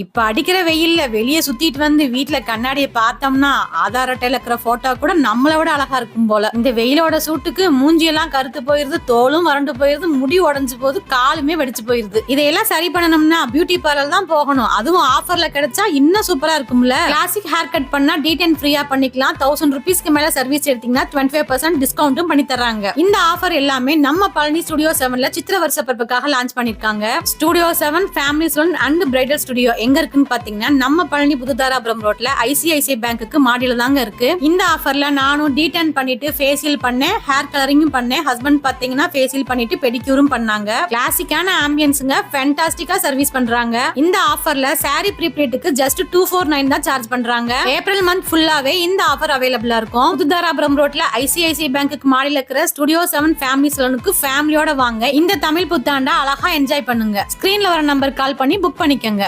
இப்ப அடிக்கிற வெயில்ல வெளியே சுத்திட்டு வந்து வீட்டுல கண்ணாடியை பார்த்தோம்னா ஆதார் அட்டையில இருக்கிற போட்டோ கூட நம்மளை விட அழகா இருக்கும் போல. இந்த வெயிலோட சூட்டுக்கு மூஞ்சியெல்லாம் கருத்து போயிருது தோலும் வறண்டு போயிருது முடி உடஞ்சு போகுது காலுமே வெடிச்சு போயிருது. இதையெல்லாம் சரி பண்ணணும்னா பியூட்டி பார்லர் தான் போகணும். அதுவும் ஆஃபர்ல கிடைச்சா இன்னும் சூப்பரா இருக்கும்ல. கிளாசிக் ஹேர் கட் பண்ணா டீடைன் ஃப்ரீயா பண்ணிக்கலாம். தௌசண்ட் ருபீஸ்க்கு மேல சர்வீஸ் எடுத்தீங்கன்னா டுவெண்ட்டி ஃபைவ் பர்சன்ட் டிஸ்கவுண்ட்டும் பண்ணி தர்றாங்க. இந்த ஆஃபர் எல்லாமே நம்ம பழனி ஸ்டுடியோ செவன்ல சித்திர வருஷ பிறப்புக்காக லான்ச் பண்ணிருக்காங்க. Studio seven family saloon and bridal studio எங்க இருக்குன்னு பாத்தீங்கன்னா நம்ம பழனி புதுதாராபுரம் ரோட்ல ஐசிஐசிஐ பேங்க்குக்கு மாடியில தாங்க இருக்கு. இந்த ஆஃபர்ல நானும் டீடன் பண்ணிட்டு ஃபேஷியல் பண்ணேன் ஹேர் கலரிங்கும் பண்ணேன். ஹஸ்பண்ட் பாத்தீங்கன்னா ஃபேஷியல் பண்ணிட்டு பெடிக்யூரும் பண்ணாங்க. கிளாசிக்கான ஆம்பியன்ஸுங்க ஃபேண்டாஸ்டிக்கா சர்வீஸ் பண்றாங்க. இந்த ஆஃபர்ல சாரி ப்ரீபெய்டுக்கு ஜஸ்ட் டூ ஃபோர் நைன் தான் சார்ஜ் பண்றாங்க. ஏப்ரல் மந்த் ஃபுல்லாவே இந்த ஆஃபர் அவைலபிளா இருக்கும். புதுதாராபுரம் ரோட்ல ஐசிஐசிஐ பேங்க்குக்கு மாடியில இருக்கிற ஸ்டுடியோ செவன் ஃபேமிலி சலனுக்கு ஃபேமிலியோட வாங்க. இந்த தமிழ் புத்தாண்டை அழகா என்ஜாய் பண்ணுங்க. ஸ்கிரீன்ல வர நம்பர் கால் பண்ணி புக் பண்ணிக்கோங்க.